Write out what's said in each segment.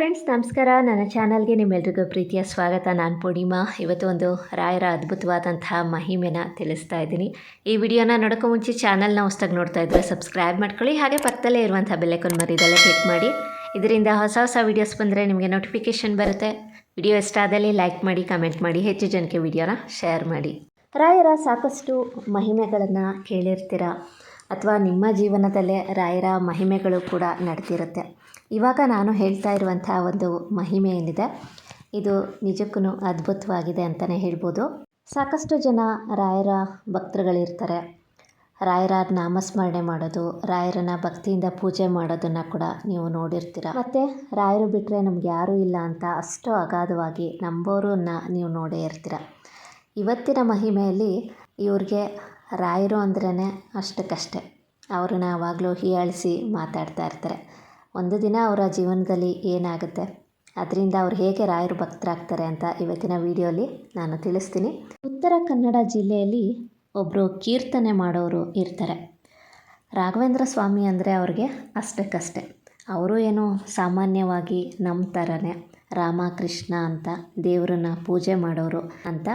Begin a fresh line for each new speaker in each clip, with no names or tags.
Friends ನಮಸ್ಕಾರ. ನನ್ನ ಚಾನಲ್ಗೆ ನಿಮ್ಮೆಲ್ರಿಗೂ ಪ್ರೀತಿಯ ಸ್ವಾಗತ. ನಾನು ಪೂರ್ಣಿಮಾ. ಇವತ್ತು ಒಂದು ರಾಯರ ಅದ್ಭುತವಾದಂತಹ ಮಹಿಮೆನ ತಿಳಿಸ್ತಾ ಇದ್ದೀನಿ. ಈ ವಿಡಿಯೋನ ನೋಡೋಕ್ಕೂ ಮುಂಚೆ ಚಾನಲ್ನ ಹೊಸ್ದಾಗಿ ನೋಡ್ತಾ ಇದ್ದರೆ ಸಬ್ಸ್ಕ್ರೈಬ್ ಮಾಡ್ಕೊಳ್ಳಿ. ಹಾಗೆ ಪಕ್ಕದಲ್ಲೇ ಇರುವಂಥ ಬೆಲೆಕೊಂಡು ಮರಿದಲ್ಲೇ ಕ್ಲಿಕ್ ಮಾಡಿ. ಇದರಿಂದ ಹೊಸ ಹೊಸ ವೀಡಿಯೋಸ್ ಬಂದರೆ ನಿಮಗೆ ನೋಟಿಫಿಕೇಷನ್ ಬರುತ್ತೆ. ವಿಡಿಯೋ ಇಷ್ಟ ಆದಲ್ಲಿ ಲೈಕ್ ಮಾಡಿ ಕಮೆಂಟ್ ಮಾಡಿ, ಹೆಚ್ಚು ಜನಕ್ಕೆ ವಿಡಿಯೋನ ಶೇರ್ ಮಾಡಿ. ರಾಯರ ಸಾಕಷ್ಟು ಮಹಿಮೆಗಳನ್ನು ಕೇಳಿರ್ತೀರ? ಅಥವಾ ನಿಮ್ಮ ಜೀವನದಲ್ಲೇ ರಾಯರ ಮಹಿಮೆಗಳು ಕೂಡ ನಡೆದಿರುತ್ತೆ. ಇವಾಗ ನಾನು ಹೇಳ್ತಾ ಇರುವಂಥ ಒಂದು ಮಹಿಮೆ ಏನಿದೆ, ಇದು ನಿಜಕ್ಕೂ ಅದ್ಭುತವಾಗಿದೆ ಅಂತಲೇ ಹೇಳ್ಬೋದು. ಸಾಕಷ್ಟು ಜನ ರಾಯರ ಭಕ್ತರುಗಳಿರ್ತಾರೆ. ರಾಯರ ನಾಮಸ್ಮರಣೆ ಮಾಡೋದು, ರಾಯರನ್ನ ಭಕ್ತಿಯಿಂದ ಪೂಜೆ ಮಾಡೋದನ್ನು ಕೂಡ ನೀವು ನೋಡಿರ್ತೀರ. ಮತ್ತು ರಾಯರು ಬಿಟ್ಟರೆ ನಮ್ಗೆ ಯಾರೂ ಇಲ್ಲ ಅಂತ ಅಷ್ಟು ಅಗಾಧವಾಗಿ ನಂಬೋರನ್ನ ನೀವು ನೋಡೇ ಇರ್ತೀರ. ಇವತ್ತಿನ ಮಹಿಮೆಯಲ್ಲಿ ಇವ್ರಿಗೆ ರಾಯರು ಅಂದ್ರೇ ಅಷ್ಟಕ್ಕಷ್ಟೇ. ಅವ್ರನ್ನ ಯಾವಾಗಲೂ ಹೀಯಾಳಿಸಿ ಮಾತಾಡ್ತಾ ಇರ್ತಾರೆ. ಒಂದು ದಿನ ಅವರ ಜೀವನದಲ್ಲಿ ಏನಾಗುತ್ತೆ? ಅದರಿಂದ ಅವ್ರು ಹೇಗೆ ರಾಯರು ಭಕ್ತರಾಗ್ತಾರೆ ಅಂತ ಇವತ್ತಿನ ವಿಡಿಯೋಲಿ ನಾನು ತಿಳಿಸ್ತೀನಿ. ಉತ್ತರ ಕನ್ನಡ ಜಿಲ್ಲೆಯಲ್ಲಿ ಒಬ್ಬರು ಕೀರ್ತನೆ ಮಾಡೋರು ಇರ್ತಾರೆ. ರಾಘವೇಂದ್ರ ಸ್ವಾಮಿ ಅಂದರೆ ಅವ್ರಿಗೆ ಅಷ್ಟಕ್ಕಷ್ಟೇ. ಅವರು ಏನು ಸಾಮಾನ್ಯವಾಗಿ ನಮ್ಮ ಥರನೇ ರಾಮ ಕೃಷ್ಣ ಅಂತ ದೇವರನ್ನ ಪೂಜೆ ಮಾಡೋರು ಅಂತ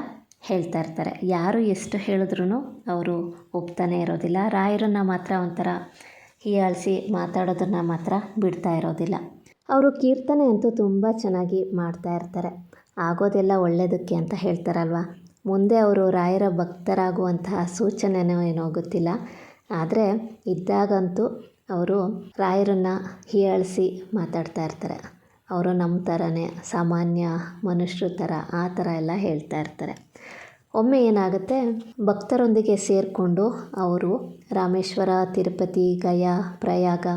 ಹೇಳ್ತಾ ಇರ್ತಾರೆ. ಯಾರು ಎಷ್ಟು ಹೇಳಿದ್ರೂ ಅವರು ಒಪ್ತಾನೆ ಇರೋದಿಲ್ಲ. ರಾಯರನ್ನು ಮಾತ್ರ ಒಂಥರ ಹೀಯಾಳಿಸಿ ಮಾತಾಡೋದನ್ನು ಮಾತ್ರ ಬಿಡ್ತಾ ಇರೋದಿಲ್ಲ. ಅವರು ಕೀರ್ತನೆ ಅಂತೂ ತುಂಬ ಚೆನ್ನಾಗಿ ಮಾಡ್ತಾ ಇರ್ತಾರೆ. ಆಗೋದೆಲ್ಲ ಒಳ್ಳೆಯದಕ್ಕೆ ಅಂತ ಹೇಳ್ತಾರಲ್ವ? ಮುಂದೆ ಅವರು ರಾಯರ ಭಕ್ತರಾಗುವಂತಹ ಸೂಚನೆನೋ ಏನೋ ಗೊತ್ತಿಲ್ಲ. ಆದರೆ ಇದ್ದಾಗಂತೂ ಅವರು ರಾಯರನ್ನು ಹೀಯಾಳಿಸಿ ಮಾತಾಡ್ತಾ ಇರ್ತಾರೆ. ಅವರು ನಮ್ಮ ಥರನೇ ಸಾಮಾನ್ಯ ಮನುಷ್ಯರ ಥರ ಆ ಥರ ಎಲ್ಲ ಹೇಳ್ತಾ ಇರ್ತಾರೆ. ಒಮ್ಮೆ ಏನಾಗುತ್ತೆ? ಭಕ್ತರೊಂದಿಗೆ ಸೇರಿಕೊಂಡು ಅವರು ರಾಮೇಶ್ವರ, ತಿರುಪತಿ, ಗಯಾ, ಪ್ರಯಾಗ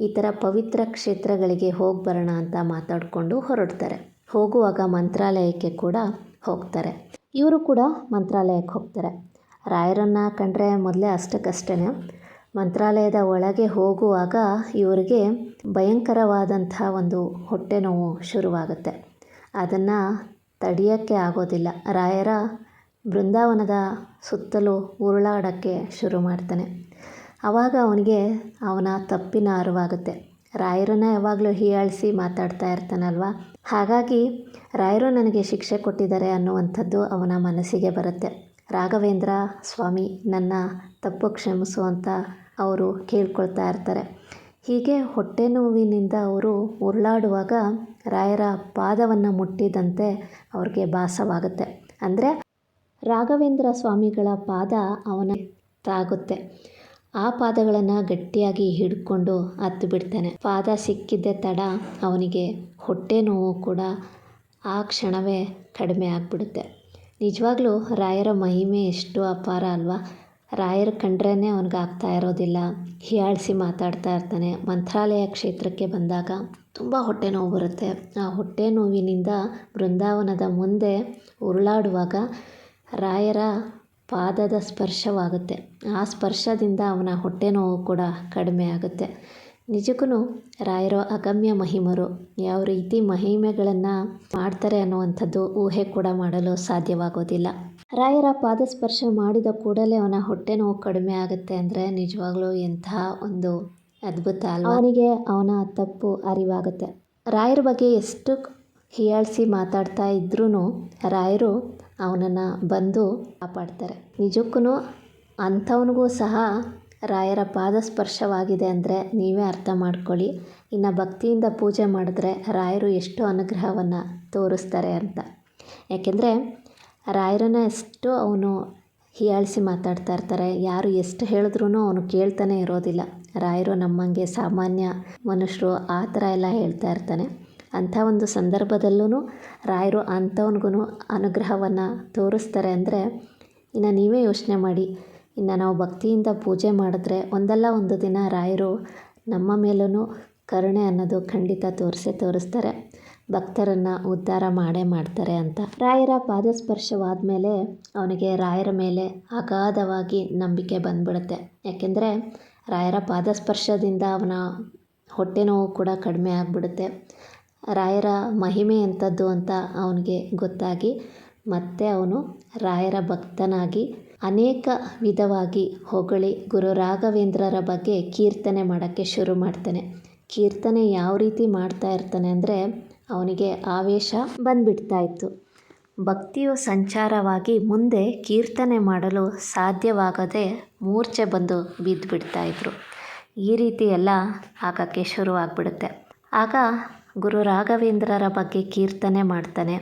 ಈ ಥರ ಪವಿತ್ರ ಕ್ಷೇತ್ರಗಳಿಗೆ ಹೋಗಿ ಬರೋಣ ಅಂತ ಮಾತಾಡಿಕೊಂಡು ಹೊರಡ್ತಾರೆ. ಹೋಗುವಾಗ ಮಂತ್ರಾಲಯಕ್ಕೆ ಕೂಡ ಹೋಗ್ತಾರೆ. ಇವರು ಕೂಡ ಮಂತ್ರಾಲಯಕ್ಕೆ ಹೋಗ್ತಾರೆ. ರಾಯರನ್ನು ಕಂಡ್ರೆ ಮೊದಲೇ ಅಷ್ಟಕ್ಕಷ್ಟೇ ಮಂತ್ರಾಲಯದ ಒಳಗೆ ಹೋಗುವಾಗ ಇವರಿಗೆ ಭಯಂಕರವಾದಂಥ ಒಂದು ಹೊಟ್ಟೆ ನೋವು ಶುರುವಾಗುತ್ತೆ. ಅದನ್ನು ತಡೆಯೋಕ್ಕೆ ಆಗೋದಿಲ್ಲ. ರಾಯರ ಬೃಂದಾವನದ ಸುತ್ತಲೂ ಉರುಳಾಡೋಕ್ಕೆ ಶುರು ಮಾಡ್ತಾನೆ. ಆವಾಗ ಅವನಿಗೆ ಅವನ ತಪ್ಪಿನ ಅರಿವಾಗುತ್ತೆ. ರಾಯರನ್ನ ಯಾವಾಗಲೂ ಹೀಯಾಳಿಸಿ ಮಾತಾಡ್ತಾ ಇರ್ತಾನಲ್ವ? ಹಾಗಾಗಿ ರಾಯರು ನನಗೆ ಶಿಕ್ಷೆ ಕೊಟ್ಟಿದ್ದಾರೆ ಅನ್ನುವಂಥದ್ದು ಅವನ ಮನಸ್ಸಿಗೆ ಬರುತ್ತೆ. ರಾಘವೇಂದ್ರ, ಸ್ವಾಮಿ, ನನ್ನ ತಪ್ಪು ಕ್ಷಮಿಸು ಅಂತ ಅವರು ಕೇಳ್ಕೊಳ್ತಾ ಇರ್ತಾರೆ. ಹೀಗೆ ಹೊಟ್ಟೆ ನೋವಿನಿಂದ ಅವರು ಉರುಳಾಡುವಾಗ ರಾಯರ ಪಾದವನ್ನು ಮುಟ್ಟಿದಂತೆ ಅವ್ರಿಗೆ ಭಾಸವಾಗುತ್ತೆ. ಅಂದರೆ ರಾಘವೇಂದ್ರ ಸ್ವಾಮಿಗಳ ಪಾದ ಅವನ ತಾಗುತ್ತೆ. ಆ ಪಾದಗಳನ್ನು ಗಟ್ಟಿಯಾಗಿ ಹಿಡ್ಕೊಂಡು ಹತ್ತು ಬಿಡ್ತಾನೆ. ಪಾದ ಸಿಕ್ಕಿದ್ದೆ ತಡ ಅವನಿಗೆ ಹೊಟ್ಟೆ ನೋವು ಕೂಡ ಆ ಕ್ಷಣವೇ ಕಡಿಮೆ ಆಗಿಬಿಡುತ್ತೆ. ನಿಜವಾಗ್ಲೂ ರಾಯರ ಮಹಿಮೆ ಎಷ್ಟು ಅಪಾರ ಅಲ್ವಾ? ರಾಯರ ಕಂಡ್ರೇ ಅವನಿಗೆ ಆಗ್ತಾ ಇರೋದಿಲ್ಲ. ಹೀಯಾಳಿಸಿ ಮಾತಾಡ್ತಾ ಇರ್ತಾನೆ. ಮಂತ್ರಾಲಯ ಕ್ಷೇತ್ರಕ್ಕೆ ಬಂದಾಗ ತುಂಬ ಹೊಟ್ಟೆ ನೋವು ಬರುತ್ತೆ. ಆ ಹೊಟ್ಟೆ ನೋವಿನಿಂದ ಬೃಂದಾವನದ ಮುಂದೆ ಉರುಳಾಡುವಾಗ ರಾಯರ ಪಾದದ ಸ್ಪರ್ಶವಾಗುತ್ತೆ. ಆ ಸ್ಪರ್ಶದಿಂದ ಅವನ ಹೊಟ್ಟೆ ನೋವು ಕೂಡ ಕಡಿಮೆ ಆಗುತ್ತೆ. ನಿಜಕ್ಕೂ ರಾಯರು ಅಗಮ್ಯ ಮಹಿಮರು. ಯಾವ ರೀತಿ ಮಹಿಮೆಗಳನ್ನು ಮಾಡ್ತಾರೆ ಅನ್ನುವಂಥದ್ದು ಊಹೆ ಕೂಡ ಮಾಡಲು ಸಾಧ್ಯವಾಗೋದಿಲ್ಲ. ರಾಯರ ಪಾದಸ್ಪರ್ಶ ಮಾಡಿದ ಕೂಡಲೇ ಅವನ ಹೊಟ್ಟೆ ನೋವು ಕಡಿಮೆ ಆಗುತ್ತೆ ಅಂದರೆ ನಿಜವಾಗ್ಲೂ ಎಂಥ ಒಂದು ಅದ್ಭುತ ಅಲ್ಲ ಅವನಿಗೆ ಅವನ ತಪ್ಪು ಅರಿವಾಗುತ್ತೆ. ರಾಯರ ಬಗ್ಗೆ ಎಷ್ಟು ಹೀಯಾಳಿಸಿ ಮಾತಾಡ್ತಾ ಇದ್ರೂ ರಾಯರು ಅವನನ್ನು ಬಂದು ಕಾಪಾಡ್ತಾರೆ. ನಿಜಕ್ಕೂ ಅಂಥವನಿಗೂ ಸಹ ರಾಯರ ಪಾದ ಸ್ಪರ್ಶವಾಗಿದೆ ಅಂದರೆ ನೀವೇ ಅರ್ಥ ಮಾಡ್ಕೊಳ್ಳಿ. ಇನ್ನು ಭಕ್ತಿಯಿಂದ ಪೂಜೆ ಮಾಡಿದ್ರೆ ರಾಯರು ಎಷ್ಟು ಅನುಗ್ರಹವನ್ನು ತೋರಿಸ್ತಾರೆ ಅಂತ. ಯಾಕೆಂದರೆ ರಾಯರನ್ನ ಎಷ್ಟು ಅವನು ಹೀಯಾಳಿಸಿ ಮಾತಾಡ್ತಾ ಇರ್ತಾರೆ. ಯಾರು ಎಷ್ಟು ಹೇಳಿದ್ರೂ ಅವನು ಕೇಳ್ತಾನೆ ಇರೋದಿಲ್ಲ. ರಾಯರು ನಮ್ಮಂಗೆ ಸಾಮಾನ್ಯ ಮನುಷ್ಯರು ಆ ಥರ ಎಲ್ಲ ಹೇಳ್ತಾ ಇರ್ತಾನೆ. ಅಂಥ ಒಂದು ಸಂದರ್ಭದಲ್ಲೂ ರಾಯರು ಅಂಥವನಿಗೂ ಅನುಗ್ರಹವನ್ನು ತೋರಿಸ್ತಾರೆ ಅಂದರೆ ಇನ್ನು ನೀವೇ ಯೋಚನೆ ಮಾಡಿ. ಇನ್ನು ನಾವು ಭಕ್ತಿಯಿಂದ ಪೂಜೆ ಮಾಡಿದ್ರೆ ಒಂದಲ್ಲ ಒಂದು ದಿನ ರಾಯರು ನಮ್ಮ ಮೇಲೂ ಕರುಣೆ ಅನ್ನೋದು ಖಂಡಿತ ತೋರಿಸೇ ತೋರಿಸ್ತಾರೆ. ಭಕ್ತರನ್ನು ಉದ್ಧಾರ ಮಾಡೇ ಮಾಡ್ತಾರೆ ಅಂತ. ರಾಯರ ಪಾದಸ್ಪರ್ಶವಾದ ಮೇಲೆ ಅವನಿಗೆ ರಾಯರ ಮೇಲೆ ಅಗಾಧವಾಗಿ ನಂಬಿಕೆ ಬಂದ್ಬಿಡುತ್ತೆ. ಯಾಕೆಂದರೆ ರಾಯರ ಪಾದಸ್ಪರ್ಶದಿಂದ ಅವನ ಹೊಟ್ಟೆ ನೋವು ಕೂಡ ಕಡಿಮೆ ಆಗಿಬಿಡುತ್ತೆ. ರಾಯರ ಮಹಿಮೆ ಎಂಥದ್ದು ಅಂತ ಅವನಿಗೆ ಗೊತ್ತಾಗಿ ಮತ್ತೆ ಅವನು ರಾಯರ ಭಕ್ತನಾಗಿ ಅನೇಕ ವಿಧವಾಗಿ ಹೊಗಳಿ ಗುರು ರಾಘವೇಂದ್ರರ ಬಗ್ಗೆ ಕೀರ್ತನೆ ಮಾಡೋಕ್ಕೆ ಶುರು ಮಾಡ್ತಾನೆ. ಕೀರ್ತನೆ ಯಾವ ರೀತಿ ಮಾಡ್ತಾ ಇರ್ತಾನೆ ಅಂದರೆ ಅವನಿಗೆ ಆವೇಶ ಬಂದುಬಿಡ್ತಾ ಇತ್ತು. ಭಕ್ತಿಯು ಸಂಚಾರವಾಗಿ ಮುಂದೆ ಕೀರ್ತನೆ ಮಾಡಲು ಸಾಧ್ಯವಾಗದೆ ಮೂರ್ಛೆ ಬಂದು ಬಿದ್ದುಬಿಡ್ತಾ ಇದ್ರು. ಈ ರೀತಿ ಎಲ್ಲ ಆಗೋಕ್ಕೆ ಶುರುವಾಗ್ಬಿಡುತ್ತೆ. ಆಗ ಗುರು ರಾಘವೇಂದ್ರರ ಬಗ್ಗೆ ಕೀರ್ತನೆ ಮಾಡ್ತಾನೆ.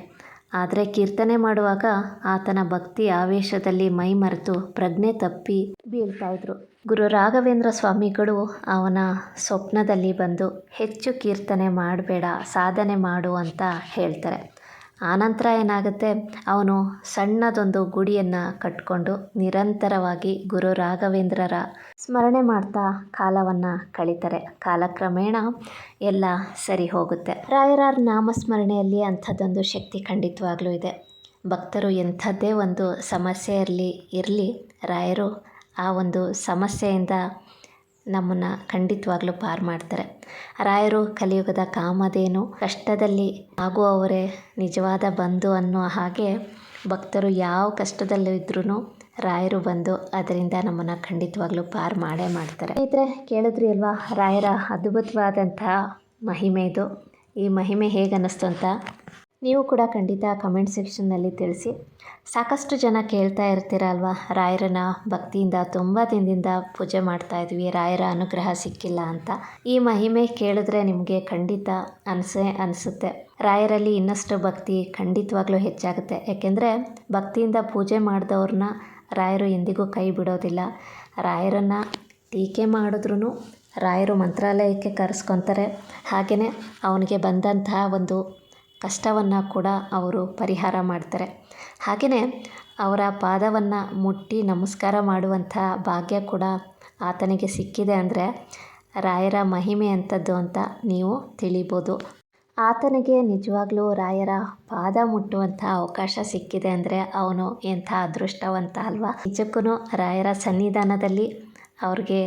ಆದರೆ ಕೀರ್ತನೆ ಮಾಡುವಾಗ ಆತನ ಭಕ್ತಿ ಆವೇಶದಲ್ಲಿ ಮೈ ಮರೆತು ಪ್ರಜ್ಞೆ ತಪ್ಪಿ ಬೀಳ್ತಾ ಇದ್ರು. ಗುರು ರಾಘವೇಂದ್ರ ಸ್ವಾಮಿಗಳು ಅವನ ಸ್ವಪ್ನದಲ್ಲಿ ಬಂದು, ಹೆಚ್ಚು ಕೀರ್ತನೆ ಮಾಡಬೇಡ, ಸಾಧನೆ ಮಾಡು ಅಂತ ಹೇಳ್ತಾರೆ. ಆನಂತರ ಏನಾಗುತ್ತೆ? ಅವನು ಸಣ್ಣದೊಂದು ಗುಡಿಯನ್ನು ಕಟ್ಕೊಂಡು ನಿರಂತರವಾಗಿ ಗುರು ರಾಘವೇಂದ್ರರ ಸ್ಮರಣೆ ಮಾಡ್ತಾ ಕಾಲವನ್ನು ಕಳೀತಾರೆ. ಕಾಲಕ್ರಮೇಣ ಎಲ್ಲ ಸರಿ ಹೋಗುತ್ತೆ. ರಾಯರ ನಾಮಸ್ಮರಣೆಯಲ್ಲಿ ಅಂಥದ್ದೊಂದು ಶಕ್ತಿ ಖಂಡಿತವಾಗ್ಲೂ ಇದೆ. ಭಕ್ತರು ಎಂಥದ್ದೇ ಒಂದು ಸಮಸ್ಯೆ ಇರಲಿ ಇರಲಿ, ರಾಯರು ಆ ಒಂದು ಸಮಸ್ಯೆಯಿಂದ ನಮ್ಮನ್ನು ಖಂಡಿತವಾಗ್ಲೂ ಪಾರು ಮಾಡ್ತಾರೆ. ರಾಯರು ಕಲಿಯುಗದ ಕಾಮದೇನು ಕಷ್ಟದಲ್ಲಿ ಆಗುವವರೇ ನಿಜವಾದ ಬಂಧು ಅನ್ನೋ ಹಾಗೆ ಭಕ್ತರು ಯಾವ ಕಷ್ಟದಲ್ಲೂ ಇದ್ರೂ ರಾಯರು ಬಂದು ಅದರಿಂದ ನಮ್ಮನ್ನು ಖಂಡಿತವಾಗ್ಲೂ ಪಾರು ಮಾಡೇ ಮಾಡ್ತಾರೆ. ಸ್ನೇಹಿತರೆ, ಕೇಳಿದ್ರಿ ಅಲ್ವಾ? ರಾಯರ ಅದ್ಭುತವಾದಂತಹ ಮಹಿಮೆ ಇದು. ಈ ಮಹಿಮೆ ಹೇಗೆ ಅನ್ನಿಸ್ತು ಅಂತ ನೀವು ಕೂಡ ಖಂಡಿತ ಕಮೆಂಟ್ ಸೆಕ್ಷನ್ನಲ್ಲಿ ತಿಳಿಸಿ. ಸಾಕಷ್ಟು ಜನ ಕೇಳ್ತಾ ಇರ್ತೀರ ಅಲ್ವಾ? ರಾಯರನ್ನ ಭಕ್ತಿಯಿಂದ, ತುಂಬ ದಿನದಿಂದ ಪೂಜೆ ಮಾಡ್ತಾ ಇದ್ವಿ, ರಾಯರ ಅನುಗ್ರಹ ಸಿಕ್ಕಿಲ್ಲ ಅಂತ. ಈ ಮಹಿಮೆ ಕೇಳಿದ್ರೆ ನಿಮಗೆ ಖಂಡಿತ ಅನಿಸೇ ಅನಿಸುತ್ತೆ. ರಾಯರಲ್ಲಿ ಇನ್ನಷ್ಟು ಭಕ್ತಿ ಖಂಡಿತವಾಗ್ಲೂ ಹೆಚ್ಚಾಗುತ್ತೆ. ಯಾಕೆಂದರೆ ಭಕ್ತಿಯಿಂದ ಪೂಜೆ ಮಾಡಿದವ್ರನ್ನ ರಾಯರು ಎಂದಿಗೂ ಕೈ ಬಿಡೋದಿಲ್ಲ. ರಾಯರನ್ನು ಟೀಕೆ ಮಾಡಿದ್ರೂ ರಾಯರು ಮಂತ್ರಾಲಯಕ್ಕೆ ಕರೆಸ್ಕೊತಾರೆ. ಹಾಗೆಯೇ ಅವನಿಗೆ ಬಂದಂತಹ ಒಂದು ಕಷ್ಟವನ್ನು ಕೂಡ ಅವರು ಪರಿಹಾರ ಮಾಡ್ತಾರೆ. ಹಾಗೆಯೇ ಅವರ ಪಾದವನ್ನು ಮುಟ್ಟಿ ನಮಸ್ಕಾರ ಮಾಡುವಂಥ ಭಾಗ್ಯ ಕೂಡ ಆತನಿಗೆ ಸಿಕ್ಕಿದೆ ಅಂದರೆ ರಾಯರ ಮಹಿಮೆ ಅಂಥದ್ದು ಅಂತ ನೀವು ತಿಳಿಬೋದು. ಆತನಿಗೆ ನಿಜವಾಗ್ಲೂ ರಾಯರ ಪಾದ ಮುಟ್ಟುವಂಥ ಅವಕಾಶ ಸಿಕ್ಕಿದೆ ಅಂದರೆ ಅವನು ಎಂಥ ಅದೃಷ್ಟವಂತ ಅಲ್ವಾ? ನಿಜಕ್ಕೂ ರಾಯರ ಸನ್ನಿಧಾನದಲ್ಲಿ ಅವ್ರಿಗೆ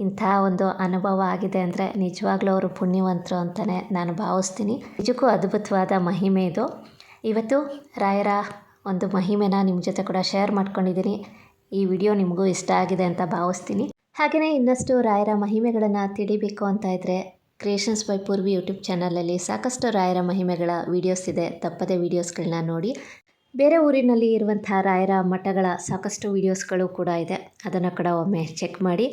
ಇಂಥ ಒಂದು ಅನುಭವ ಆಗಿದೆ ಅಂದರೆ ನಿಜವಾಗ್ಲೂ ಅವರು ಪುಣ್ಯವಂತರು ಅಂತಲೇ ನಾನು ಭಾವಿಸ್ತೀನಿ. ನಿಜಕ್ಕೂ ಅದ್ಭುತವಾದ ಮಹಿಮೆ ಇದು. ಇವತ್ತು ರಾಯರ ಒಂದು ಮಹಿಮೆನ ನಿಮ್ಮ ಜೊತೆ ಕೂಡ ಶೇರ್ ಮಾಡ್ಕೊಂಡಿದ್ದೀನಿ. ಈ ವಿಡಿಯೋ ನಿಮಗೂ ಇಷ್ಟ ಆಗಿದೆ ಅಂತ ಭಾವಿಸ್ತೀನಿ. ಹಾಗೆಯೇ ಇನ್ನಷ್ಟು ರಾಯರ ಮಹಿಮೆಗಳನ್ನು ತಿಳಿಬೇಕು ಅಂತ ಇದ್ದರೆ ಕ್ರಿಯೇಷನ್ಸ್ ಬೈ ಪೂರ್ವಿ ಯೂಟ್ಯೂಬ್ ಚಾನಲಲ್ಲಿ ಸಾಕಷ್ಟು ರಾಯರ ಮಹಿಮೆಗಳ ವೀಡಿಯೋಸ್ ಇದೆ. ತಪ್ಪದೆ ವೀಡಿಯೋಸ್ಗಳನ್ನ ನೋಡಿ. ಬೇರೆ ಊರಿನಲ್ಲಿ ಇರುವಂಥ ರಾಯರ ಮಠಗಳ ಸಾಕಷ್ಟು ವೀಡಿಯೋಸ್ಗಳು ಕೂಡ ಇದೆ. ಅದನ್ನು ಕೂಡ ಒಮ್ಮೆ ಚೆಕ್ ಮಾಡಿ.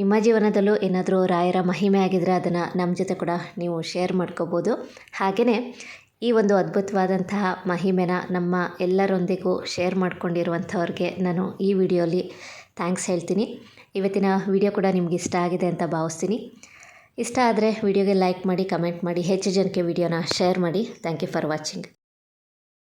ನಿಮ್ಮ ಜೀವನದಲ್ಲೂ ಏನಾದರೂ ರಾಯರ ಮಹಿಮೆ ಆಗಿದ್ದರೆ ಅದನ್ನು ನಮ್ಮ ಜೊತೆ ಕೂಡ ನೀವು ಶೇರ್ ಮಾಡ್ಕೋಬೋದು. ಹಾಗೆಯೇ ಈ ಒಂದು ಅದ್ಭುತವಾದಂತಹ ಮಹಿಮೆನ ನಮ್ಮ ಎಲ್ಲರೊಂದಿಗೂ ಶೇರ್ ಮಾಡ್ಕೊಂಡಿರುವಂಥವ್ರಿಗೆ ನಾನು ಈ ವಿಡಿಯೋಲಿ ಥ್ಯಾಂಕ್ಸ್ ಹೇಳ್ತೀನಿ. ಇವತ್ತಿನ ವಿಡಿಯೋ ಕೂಡ ನಿಮಗೆ ಇಷ್ಟ ಆಗಿದೆ ಅಂತ ಭಾವಿಸ್ತೀನಿ. ಇಷ್ಟ ಆದರೆ ವಿಡಿಯೋಗೆ ಲೈಕ್ ಮಾಡಿ ಕಮೆಂಟ್ ಮಾಡಿ, ಹೆಚ್ಚು ಜನಕ್ಕೆ ವಿಡಿಯೋನ ಶೇರ್ ಮಾಡಿ. Thank you for watching